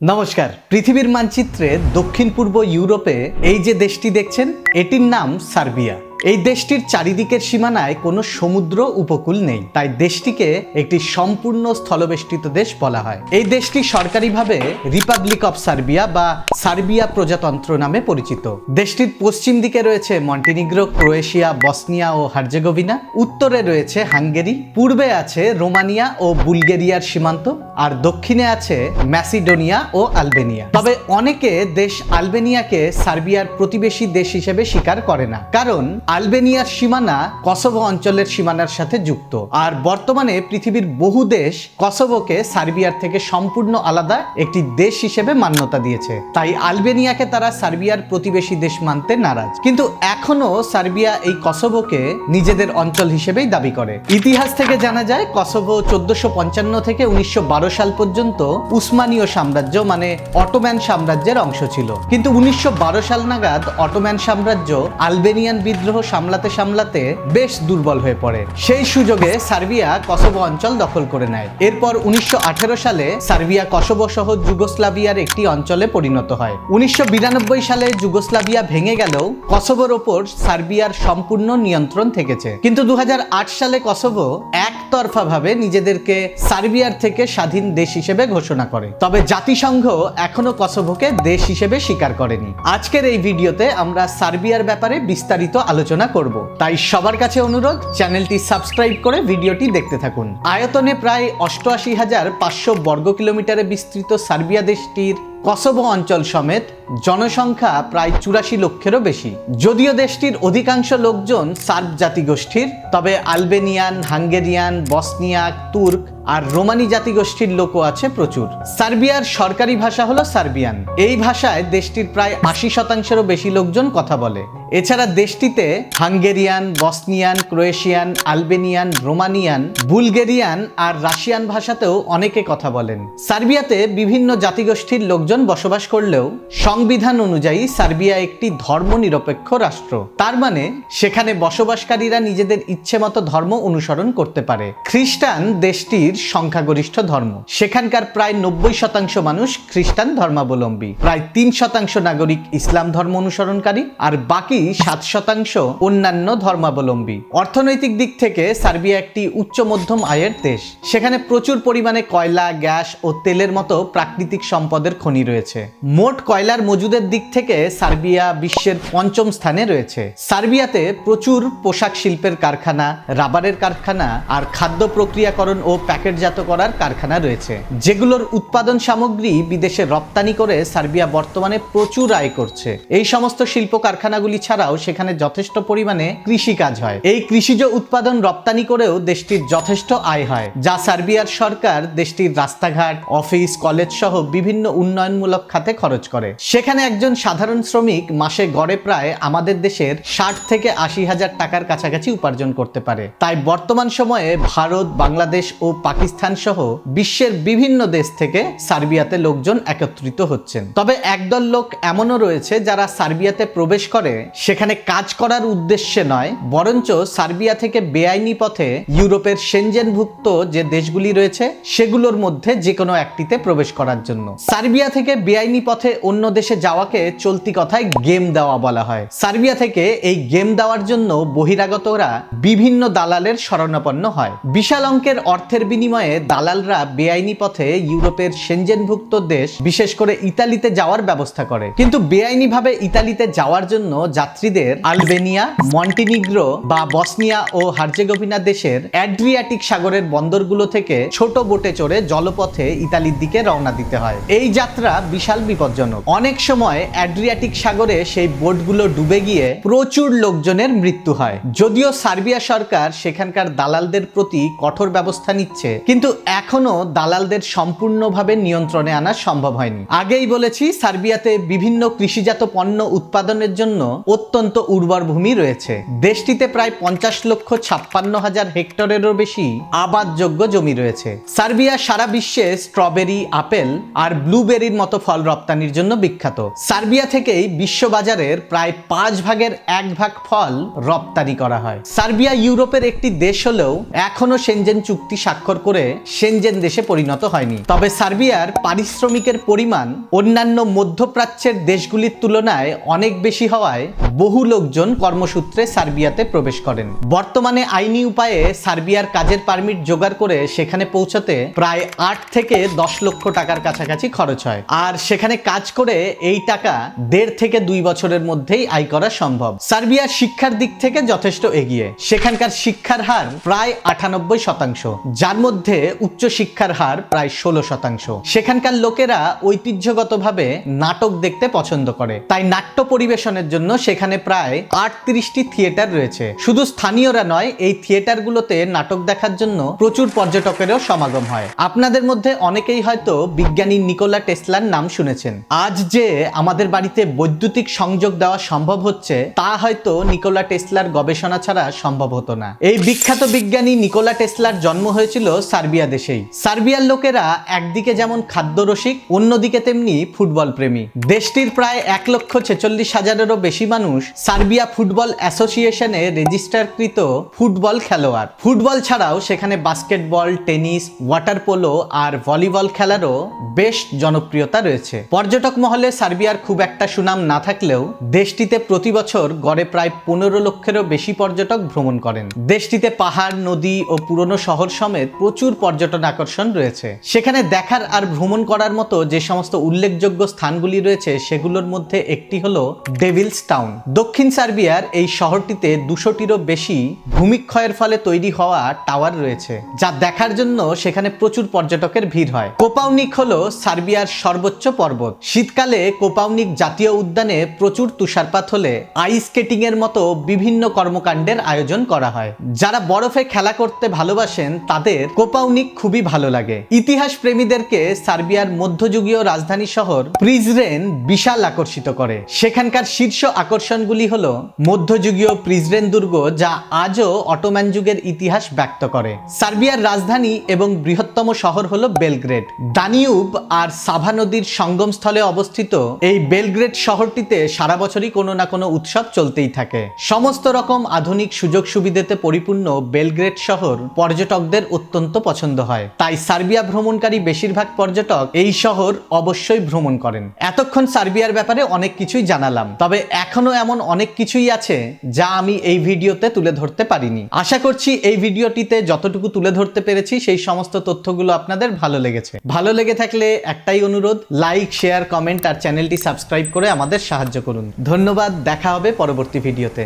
নমস্কার। পৃথিবীর মানচিত্রে দক্ষিণ পূর্ব ইউরোপে এই যে দেশটি দেখছেন এটির নাম সার্বিয়া। এই দেশটির চারিদিকের সীমানায় কোনো সমুদ্র উপকূল নেই। তাই দেশটিকে একটি সম্পূর্ণ স্থলবেষ্টিত দেশ বলা হয়। এই দেশটি সরকারিভাবে রিপাবলিক অফ সার্বিয়া বা সার্বিয়া প্রজাতন্ত্র নামে পরিচিত। দেশটির পশ্চিম দিকে রয়েছে মন্টিনিগ্রো, ক্রোয়েশিয়া, বসনিয়া ও হার্জেগোভিনা। উত্তরে রয়েছে হাঙ্গেরি। পূর্বে আছে রোমানিয়া ও বুলগেরিয়ার সীমান্ত। আর দক্ষিণে আছে ম্যাসিডোনিয়া ও আলবেনিয়া। তবে অনেকে দেশ আলবেনিয়াকে সার্বিয়ার প্রতিবেশী দেশ হিসেবে স্বীকার করে না। কারণ আলবেনিয়ার সীমানা কসোভো অঞ্চলের সীমানার সাথে যুক্ত। আর বর্তমানে পৃথিবীর বহু দেশ কসোভোকে সার্বিয়ার থেকে সম্পূর্ণ আলাদা একটি দেশ হিসেবে মান্যতা দিয়েছে। তাই আলবেনিয়াকে তারা সার্বিয়ার প্রতিবেশী দেশ মানতে নারাজ। কিন্তু এখনও সার্বিয়া এই কসোভোকে নিজেদের অঞ্চল হিসেবেই দাবি করে। ইতিহাস থেকে জানা যায়, কসোভো চোদ্দশো পঞ্চান্ন থেকে উনিশশো বারো সাল পর্যন্ত উসমানীয় সাম্রাজ্য মানে অটোম্যান সাম্রাজ্যের অংশ ছিল। কিন্তু উনিশশো বারো সাল নাগাদ অটোম্যান সাম্রাজ্য আলবেনিয়ান বিদ্রোহ সামলাতে সামলাতে বেশ দুর্বল হয়ে পড়ে। সেই সুযোগে সার্বিয়া কসোভো অঞ্চল দখল করে নেয়। এরপর উনিশশো সালে সার্বিয়া কসোভো সহ যুগোস্লাভিয়ার একটি অঞ্চলে পরিণত হয়। উনিশশো সালে যুগোস্লাভিয়া ভেঙে গেলেও কসোভোর ওপর সার্বিয়ার সম্পূর্ণ নিয়ন্ত্রণ থেকেছে। কিন্তু দু সালে কসোভো একতরফাভাবে নিজেদেরকে সার্বিয়ার থেকে স্বাধীন দেশ হিসেবে ঘোষণা করে। তবে জাতিসংঘ এখনও কসোভোকে দেশ হিসেবে স্বীকার করেনি। আজকের এই ভিডিওতে আমরা সার্বিয়ার ব্যাপারে বিস্তারিত আলোচনা করব। তাই সবার কাছে অনুরোধ, চ্যানেলটি সাবস্ক্রাইব করে ভিডিওটি দেখতে থাকুন। আয়তনে প্রায় অষ্টআশি হাজার পাঁচশো বর্গ কিলোমিটারে বিস্তৃত সার্বিয়া দেশটির কসোভো অঞ্চল সমেত জনসংখ্যা প্রায় চুরাশি লক্ষেরও বেশি। যদিও দেশটির অধিকাংশ লোকজন সার্ব জাতিগোষ্ঠীর, তবে আলবেনিয়ান, হাঙ্গেরিয়ান, বসনিয়াক, তুর্ক আর রোমানি জাতিগোষ্ঠীর লোকও আছে প্রচুর। সার্বিয়ার সরকারি ভাষা হলো সার্বিয়ান। এই ভাষায় দেশটির প্রায় আশি শতাংশেরও বেশি লোকজন কথা বলে। এছাড়া দেশটিতে Hungarian, Bosnian, Croatian, Albanian, Romanian, Bulgarian আর রাশিয়ান ভাষাতেও অনেকে কথা বলেন। সার্বিয়াতে বিভিন্ন জাতিগোষ্ঠীর লোকজন বসবাস করলেও সংবিধান অনুযায়ী সার্বিয়া একটি ধর্মনিরপেক্ষ রাষ্ট্র। তার মানে সেখানে বসবাসকারীরা নিজেদের ইচ্ছে মতো ধর্ম অনুসরণ করতে পারে। খ্রিস্টান দেশটির সংখ্যাগরিষ্ঠ ধর্ম। সেখানকার প্রায় নব্বই শতাংশ মানুষ খ্রিস্টান ধর্মাবলম্বী। প্রায় তিন শতাংশ নাগরিক ইসলাম ধর্ম অনুসরণকারী আর বাকি সাত শতাংশ অন্যান্য ধর্মাবলম্বী। অর্থনৈতিক দিক থেকে সার্বিয়া একটি উচ্চ মধ্যম আয়ের দেশ। সেখানে প্রচুর পরিমাণে কয়লা, গ্যাস ও তেলের মতো প্রাকৃতিক সম্পদের খনি রয়েছে। মোট কয়লার মজুদের দিক থেকে সার্বিয়া বিশ্বের পঞ্চম স্থানে রয়েছে। সার্বিয়াতে প্রচুর পোশাক শিল্পের কারখানা, রাবারের কারখানা আর খাদ্য প্রক্রিয়াকরণ ও প্যাকেটজাত করার কারখানা রয়েছে। যেগুলোর উৎপাদন সামগ্রী বিদেশে রপ্তানি করে সার্বিয়া বর্তমানে প্রচুর আয় করছে। এই সমস্ত শিল্প কারখানাগুলি ছাড়াও সেখানে যথেষ্ট পরিমাণে কৃষি কাজ হয়। এই কৃষিজ উৎপাদন রপ্তানি করেও দেশটির যথেষ্ট আয় হয়, যা সার্বিয়ার সরকার দেশটির রাস্তাঘাট, অফিস কলেজ সহ বিভিন্ন উন্নয়নমূলক খাতে খরচ করে। সেখানে একজন সাধারণ শ্রমিক মাসে গড়ে প্রায় আমাদের দেশের ষাট থেকে আশি হাজার টাকার কাছাকাছি উপার্জন করতে পারে। তাই বর্তমান সময়ে ভারত, বাংলাদেশ ও পাকিস্তান সহ বিশ্বের বিভিন্ন দেশ থেকে সার্বিয়াতে লোকজন একত্রিত হচ্ছেন। তবে একদল লোক এমনও রয়েছে যারা সার্বিয়াতে প্রবেশ করে, সেখানে কাজ করার উদ্দেশ্যে নয়, বরঞ্চ সার্বিয়া থেকে বেআইনি পথে ইউরোপের সেনজেনভুক্ত যে দেশগুলি রয়েছে, সেগুলোর মধ্যে যে কোনো একটিতে প্রবেশ করার জন্য। সার্বিয়া থেকে বেআইনি পথে অন্য দেশে যাওয়াকে চলতি কথায় গেম দেওয়া বলা হয়। সার্বিয়া থেকে এই গেম দেওয়ার জন্য বহিরাগতরা বিভিন্ন দালালের শরণাপন্ন হয়। বিশাল অঙ্কের অর্থের বিনিময়ে দালালরা বেআইনি পথে ইউরোপের সেনজেনভুক্ত দেশ, বিশেষ করে ইতালিতে যাওয়ার ব্যবস্থা করে। কিন্তু বেআইনিভাবে ইতালিতে যাওয়ার জন্য যাত্রীদের আলবেনিয়া, মন্টিনিগ্রো বা বসনিয়া ও হার্জেগোভিনা দেশের অ্যাড্রিয়াটিক সাগরের বন্দরগুলো থেকে ছোট বোটে চড়ে জলপথে ইতালির দিকে রওনা দিতে হয়। এই যাত্রা বিশাল বিপজ্জনক। অনেক সময় অ্যাড্রিয়াটিক সাগরে সেই বোটগুলো ডুবে গিয়ে প্রচুর লোকজনের মৃত্যু হয়। যদিও সার্বিয়া সরকার সেখানকার দালালদের প্রতি কঠোর ব্যবস্থা নিচ্ছে কিন্তু এখনও দালালদের সম্পূর্ণভাবে নিয়ন্ত্রণে আনা সম্ভব হয়নি। আগেই বলেছি, সার্বিয়াতে বিভিন্ন কৃষিজাত পণ্য উৎপাদনের জন্য অত্যন্ত উর্বর ভূমি রয়েছে। দেশটিতে প্রায় পঞ্চাশ লক্ষ ছাপ্পান্ন হাজার হেক্টরেরও বেশি আবাদযোগ্য জমি রয়েছে। সার্বিয়া সারা বিশ্বে স্ট্রবেরি, আপেল আর ব্লুবেরির মতো ফল রপ্তানির জন্য বিখ্যাত। সার্বিয়া থেকেই বিশ্ববাজারের প্রায় পাঁচ ভাগের এক ভাগ ফল রপ্তানি করা হয়। সার্বিয়া ইউরোপের একটি দেশ হলেও এখনও সেনজেন চুক্তি স্বাক্ষর করে সেনজেন দেশে পরিণত হয়নি। তবে সার্বিয়ার পারিশ্রমিকের পরিমাণ অন্যান্য মধ্যপ্রাচ্যের দেশগুলির তুলনায় অনেক বেশি হওয়ায় বহু লোকজন কর্মসূত্রে সার্বিয়াতে প্রবেশ করেন। বর্তমানে আইনি উপায়ে সার্বিয়ার কাজের পারমিট জোগাড় করে সেখানে পৌঁছতে প্রায় আট থেকে দশ লক্ষ টাকার কাছাকাছি খরচ হয়। আর সেখানে কাজ করে এই টাকা দেড় থেকে দুই বছরের মধ্যেই আয় করা সম্ভব। সার্বিয়া শিক্ষার দিক থেকে যথেষ্ট এগিয়ে। সেখানকার শিক্ষার হার প্রায় আটানব্বই শতাংশ। যার মধ্যে উচ্চ শিক্ষার হার প্রায় ষোলো শতাংশ। সেখানকার লোকেরা ঐতিহ্যগতভাবে নাটক দেখতে পছন্দ করে। তাই নাট্য পরিবেশনের জন্য সেখানে প্রায় আটত্রিশটি থিয়েটার রয়েছে। শুধু স্থানীয়রা নয়, এই থিয়েটারগুলোতে নাটক দেখার জন্য প্রচুর পর্যটকেরও সমাগম হয়। আপনাদের মধ্যে অনেকেই হয়তো বিজ্ঞানী নিকোলা টেসলার নাম শুনেছেন। আজ যে আমাদের বাড়িতে বৈদ্যুতিক সংযোগ দেওয়া সম্ভব হচ্ছে, তা হয়তো নিকোলা টেসলার গবেষণা ছাড়া সম্ভব হতো না। এই বিখ্যাত বিজ্ঞানী নিকোলা টেসলার জন্ম হয়েছিল সার্বিয়া দেশেই। সার্বিয়ার লোকেরা একদিকে যেমন খাদ্যরসিক অন্যদিকে তেমনি ফুটবল প্রেমী। দেশটির প্রায় এক লক্ষ ছেচল্লিশ হাজারেরও বেশি মানুষ সার্বিয়া ফুটবল অ্যাসোসিয়েশনে রেজিস্টারকৃত ফুটবল খেলোয়াড়। ফুটবল ছাড়াও সেখানে বাস্কেটবল, টেনিস, ওয়াটার পোলো আর ভলিবল খেলারও বেশ জনপ্রিয়তা রয়েছে। পর্যটক মহলে সার্বিয়ার খুব একটা সুনাম না থাকলেও দেশটিতে প্রতি বছর গড়ে প্রায় পনেরো লক্ষেরও বেশি পর্যটক ভ্রমণ করেন। দেশটিতে পাহাড়, নদী ও পুরনো শহর সমেত প্রচুর পর্যটন আকর্ষণ রয়েছে। সেখানে দেখার আর ভ্রমণ করার মতো যে সমস্ত উল্লেখযোগ্য স্থানগুলি রয়েছে, সেগুলোর মধ্যে একটি হলো ডেভিলস টাউন দক্ষিণ সার্বিয়ার এই শহরটিতে দুশোটিরও বেশি ভূমিক্ষয়ের ফলে তৈরি হওয়া টাওয়ার রয়েছে, যা দেখার জন্য সেখানে প্রচুর পর্যটকের ভিড় হয়। কোপাউনিক হলো সার্বিয়ার সর্বোচ্চ পর্বত। শীতকালে কোপাউনিক জাতীয় উদ্যানে প্রচুর তুষারপাত হলে আইস স্কেটিং এর মতো বিভিন্ন কর্মকাণ্ডের আয়োজন করা হয়। যারা বরফে খেলা করতে ভালোবাসেন, তাদের কোপাউনিক খুবই ভালো লাগে। ইতিহাস প্রেমীদেরকে সার্বিয়ার মধ্যযুগীয় রাজধানী শহর প্রিজরেন বিশাল আকর্ষিত করে। সেখানকার শীর্ষ আকর্ষণগুলি হল মধ্যযুগীয় প্রিজরেন দুর্গ যা আজও অটোম্যান যুগের ইতিহাস ব্যক্ত করে। সার্বিয়ার রাজধানী এবং বৃহত্তম শহর হল বেলগ্রেড। দানিউব আর সাভা নদীর সঙ্গমস্থলে অবস্থিত এই বেলগ্রেড শহরটিতে সারা বছরই কোনো না কোনো উৎসব চলতেই থাকে। সমস্ত রকম আধুনিক সুযোগ সুবিধাতে পরিপূর্ণ বেলগ্রেড শহর পর্যটকদের অত্যন্ত পছন্দ হয়। তাই সার্বিয়া ভ্রমণকারী বেশিরভাগ পর্যটক এই শহর অবশ্যই ভ্রমণ করেন। এতক্ষণ সার্বিয়ার ব্যাপারে অনেক কিছুই জানালাম। তবে এখনও এমন অনেক কিছুই আছে যা আমি এই ভিডিওতে তুলে ধরতে পারিনি। আশা করছি এই ভিডিওটিতে যতটুকু তুলে ধরতে পেরেছি, সেই সমস্ত তথ্যগুলো আপনাদের ভালো লেগেছে। ভালো লেগে থাকলে একটাই অনুরোধ লাইক শেয়ার কমেন্ট আর চ্যানেলটি সাবস্ক্রাইব করে আমাদের সাহায্য করুন। ধন্যবাদ, দেখা হবে পরবর্তী ভিডিওতে।